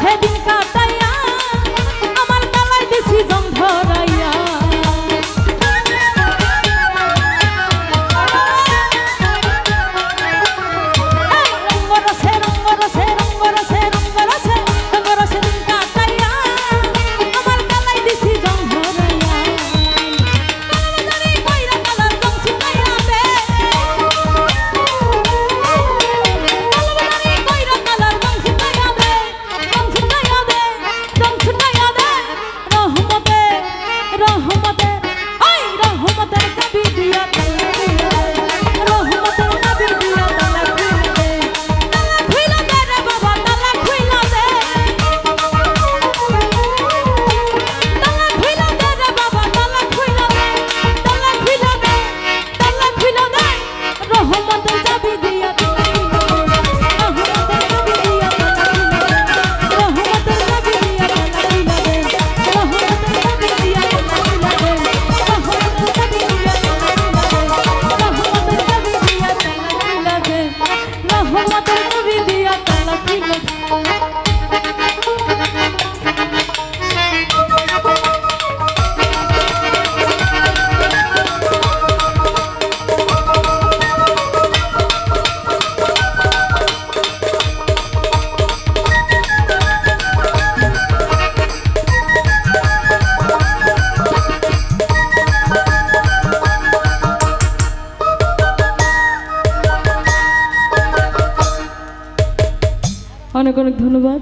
সেদিন অনেক অনেক ধন্যবাদ।